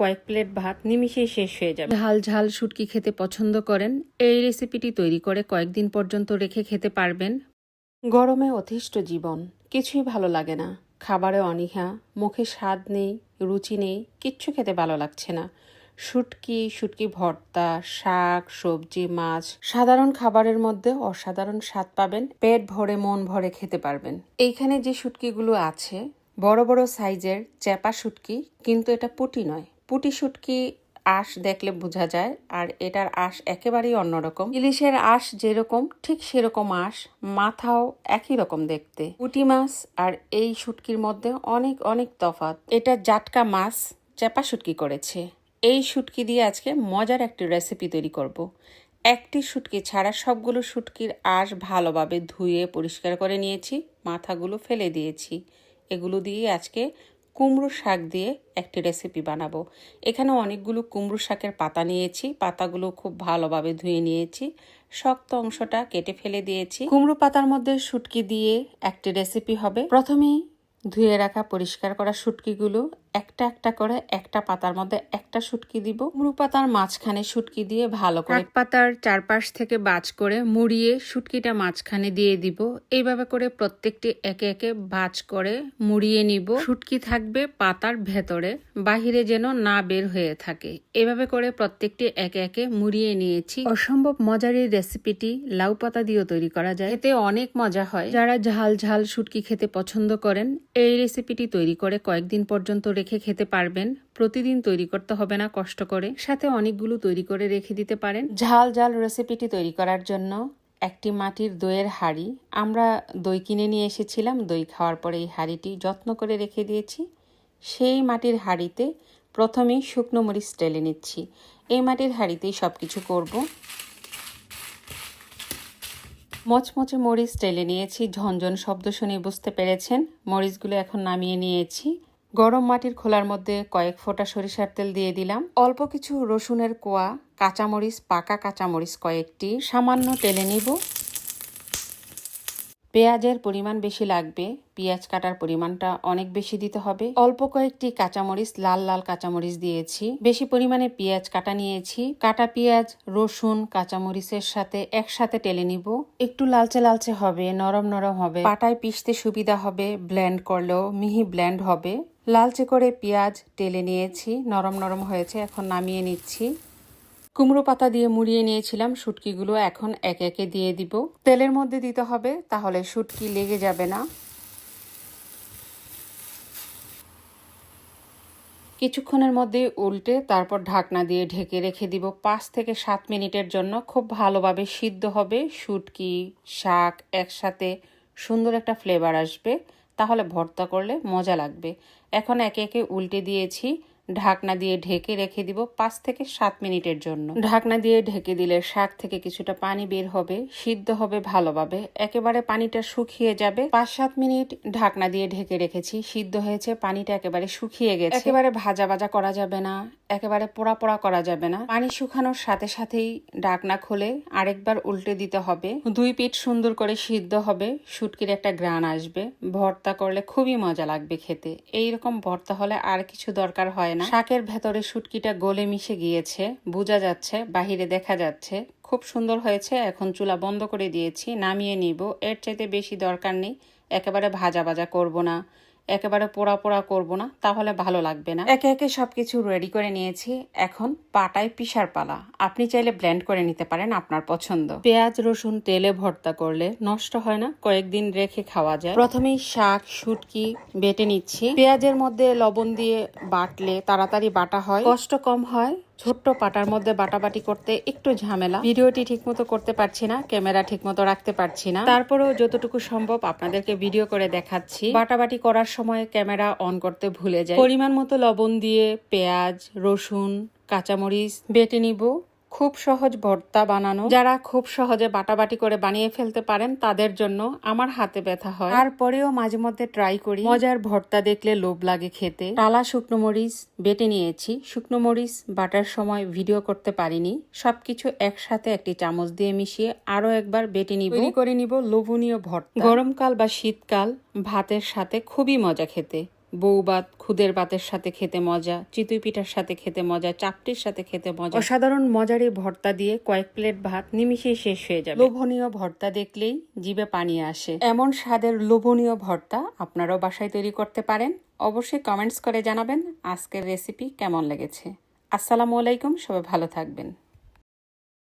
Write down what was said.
কয়েক প্লেট ভাত নিমিশেই শেষ হয়ে যাবে। ঝাল ঝাল শুটকি খেতে পছন্দ করেন। এই রেসিপিটি তৈরি করে কয়েকদিন পর্যন্ত রেখে খেতে পারবেন। গরমে অতিষ্ঠ জীবন কিছুই ভালো লাগে না। খাবারে অনীহা মুখে স্বাদ নেই রুচি নেই কিচ্ছু খেতে ভালো লাগছে না। শুটকি শুটকি ভর্তা শাক সবজি মাছ সাধারণ খাবারের মধ্যে অসাধারণ স্বাদ পাবেন পেট ভরে মন ভরে খেতে পারবেন। এইখানে যে শুটকিগুলো আছে বড় বড় সাইজের চ্যাপা শুটকি কিন্তু এটা পুটি নয় পুটি শুটকি আঁশ দেখলে বোঝা যায়, আর এটার আঁশ একেবারেই অন্যরকম। ইলিশের আঁশ যেরকম, ঠিক সেরকম আঁশ, মাথাও একই রকম দেখতে। পুঁটি মাছ আর এই শুটকির মধ্যে অনেক অনেক তফাৎ। এটা জাটকা মাছ চেপা শুটকি করেছে। এই শুটকি দিয়ে আজকে মজার একটি রেসিপি তৈরি করব। একটি শুটকি ছাড়া সবগুলো শুটকির আঁশ ভালোভাবে ধুয়ে পরিষ্কার করে নিয়েছি, মাথাগুলো ফেলে দিয়েছি। এগুলো দিয়ে আজকে কুমড়ো শাক দিয়ে একটি রেসিপি বানাবো। এখানে অনেকগুলো কুমড়ো শাকের পাতা নিয়েছি, পাতাগুলো খুব ভালোভাবে ধুয়ে নিয়েছি। শক্ত অংশটা কেটে ফেলে দিয়েছি। কুমড়ো পাতার মধ্যে শুটকি দিয়ে একটি রেসিপি হবে। প্রথমেই ধুয়ে রাখা, পরিষ্কার করা শুটকিগুলো একটা একটা করে একটা পাতার মধ্যে একটা শুটকি দিব। মুড়ু পাতার মাঝখানে শুটকি দিয়ে ভালো করে পাতার চারপাশ থেকে বাজ করে মুড়িয়ে শুটকিটা মাঝখানে দিয়ে দিব। এইভাবে করে প্রত্যেকটি একে একে বাজ করে মুড়িয়ে নিব। শুটকি থাকবে পাতার ভেতরে, বাহিরে যেন না বের হয়ে থাকে। এভাবে করে প্রত্যেকটি একে একে মুড়িয়ে নিয়েছি। অসম্ভব মজার এই রেসিপিটি লাউ পাতা দিয়েও তৈরি করা যায়। এতে অনেক মজা হয়। যারা ঝাল ঝাল শুটকি খেতে পছন্দ করেন, এই রেসিপিটি তৈরি করে কয়েকদিন পর্যন্ত রেখে খেতে পারবেন। প্রতিদিন তৈরি করতে হবে না, কষ্ট করে। সাথে অনেকগুলো তৈরি করে রেখে দিতে পারেন। ঝাল ঝাল রেসিপিটি তৈরি করার জন্য একটি মাটির দইয়ের হাঁড়ি। আমরা দই কিনে নিয়ে এসেছিলাম, দই খাওয়ার পরে এই হাঁড়িটি যত্ন করে রেখে দিয়েছি। সেই মাটির হাঁড়িতে প্রথমেই শুকনো মরিচ টেলে নিচ্ছি। এই মাটির হাঁড়িতেই সব কিছু করব। মচমচে মরিচ টেলে নিয়েছি। ঝনঝন শব্দ শুনে বুঝতে পেরেছেন। মরিচগুলো এখন নামিয়ে নিয়েছি। গরম মাটির খোলার মধ্যে কয়েক ফোঁটা সরিষার তেল দিয়ে দিলাম। অল্প কিছু রসুনের কোয়া, কাঁচামরিচ, পাকা কাঁচামরিচ কয়েকটি, সামান্য টেলে নিব। পেঁয়াজের পরিমাণ বেশি লাগবে, পেঁয়াজ কাটার পরিমাণটা অনেক বেশি দিতে হবে। অল্প কয়েকটি কাঁচামরিচ, লাল লাল কাঁচামরিচ দিয়েছি। বেশি পরিমাণে পেঁয়াজ কাটা নিয়েছি। কাটা পেঁয়াজ, রসুন, কাঁচামরিচের সাথে একসাথে টেলে নিব। একটু লালচে লালচে হবে, নরম নরম হবে। পাটায় পিষতে সুবিধা হবে, ব্লেন্ড করলেও মিহি ব্লেন্ড হবে। লালচে করে পেঁয়াজ টেলে নিয়েছি, নরম নরম হয়েছে, এখন নামিয়ে নিচ্ছি। কুমড়ো পাতা দিয়ে মুড়িয়ে নিয়েছিলাম, শুটকিগুলো এখন একে একে দিয়ে দিব। তেলের মধ্যে দিতে হবে, তাহলে শুটকি লেগে যাবে না। কিছুক্ষণের মধ্যে উল্টে তারপর ঢাকনা দিয়ে ঢেকে রেখে দিব। পাঁচ থেকে সাত মিনিটের জন্য খুব ভালোভাবে সিদ্ধ হবে, শুটকি, শাক একসাথে সুন্দর একটা ফ্লেভার আসবে। তাহলে ভর্তা করলে মজা লাগবে। এখন একে একে উল্টে দিয়েছি। ঢাকনা দিয়ে ঢেকে রেখে দিব পাঁচ থেকে সাত মিনিটের জন্য। ঢাকনা দিয়ে ঢেকে দিলে শাক থেকে কিছুটা পানি বের হবে, সিদ্ধ হবে ভালোভাবে। একেবারে পানিটা শুকিয়ে যাবে। পাঁচ সাত মিনিট ঢাকনা দিয়ে ঢেকে রেখেছি। সিদ্ধ হয়েছে, পানিটা একেবারে শুকিয়ে গেছে। একেবারে ভাজা ভাজা করা যাবে না। একেবারে পোড়া পোড়া করা যাবে না। পানি শুকানোর সাথে সাথেই ঢাকনা খুলে আরেকবার উল্টে দিতে হবে। দুই পিঠ সুন্দর করে সিদ্ধ হবে শুটকির একটা গ্রান আসবে। ভর্তা করলে খুবই মজা লাগবে খেতে। এইরকম ভর্তা হলে আর কিছু দরকার হয় না। শাকের ভেতরে শুটকিটা গলে মিশে গিয়েছে, বোঝা যাচ্ছে, বাহিরে দেখা যাচ্ছে। খুব সুন্দর হয়েছে, এখন চুলা বন্ধ করে দিয়েছি, নামিয়ে নিব। এর চাইতে বেশি দরকার নেই, একেবারে ভাজা ভাজা করব না। একেবারে পোড়া পোড়া করব না তাহলে ভালো লাগবে না। একে একে সবকিছু রেডি করে নিয়েছি। এখন পাটায় পিসার পালা। আপনি চাইলে ব্লেন্ড করে নিতে পারেন আপনার পছন্দ। পেঁয়াজ রসুন তেলে ভর্তা করলে নষ্ট হয় না কয়েকদিন রেখে খাওয়া যায়। প্রথমেই শাক শুটকি বেটে নিচ্ছি। পেঁয়াজের মধ্যে লবণ দিয়ে বাটলে তাড়াতাড়ি বাটা হয়। কষ্ট কম হয় ছোট্ট পাটার মধ্যে বাটাবাটি করতে একটু ঝামেলা। ভিডিওটি ঠিকমতো করতে পারছি না, ক্যামেরা ঠিকমতো রাখতে পারছি না। তারপরেও যতটুকু সম্ভব আপনাদেরকে ভিডিও করে দেখাচ্ছি। বাটাবাটি করার সময় ক্যামেরা অন করতে ভুলে যায় পরিমাণ মতো লবণ দিয়ে পেঁয়াজ, রসুন, কাঁচামরিচ বেটে নিব। খুব সহজ ভর্তা বানানো। যারা খুব সহজে বাটাবাটি করে বানিয়ে ফেলতে পারেন তাদের জন্য আমার হাতে ব্যথা হয়। তারপরেও মাঝে মধ্যে ট্রাই করি। মজার ভর্তা দেখলে লোভ লাগে খেতে। টালা শুকনো মরিচ বেটে নিয়েছি। শুকনো মরিচ বাটার সময় ভিডিও করতে পারিনি। সবকিছু একসাথে একটি চামচ দিয়ে মিশিয়ে আরও একবার বেটে নিব। করে নিব লোভনীয় ভর্তা। গরমকাল বা শীতকাল ভাতের সাথে খুবই মজা খেতে। বউ ভাত খুদের ভাতের সাথে খেতে মজা চিতুই পিঠার সাথে খেতে মজা চাপটির সাথে খেতে মজা। অসাধারণ মজার এই ভর্তা দিয়ে কয়েক প্লেট ভাত নিমিশেই শেষ হয়ে যাবে। লোভনীয় ভর্তা দেখলেই জিভে পানি আসে। এমন স্বাদের লোভনীয় ভর্তা আপনারাও বাসায় তৈরি করতে পারেন। অবশ্যই কমেন্টস করে জানাবেন আজকের রেসিপি কেমন লেগেছে। আসসালামু আলাইকুম সবাই ভালো থাকবেন।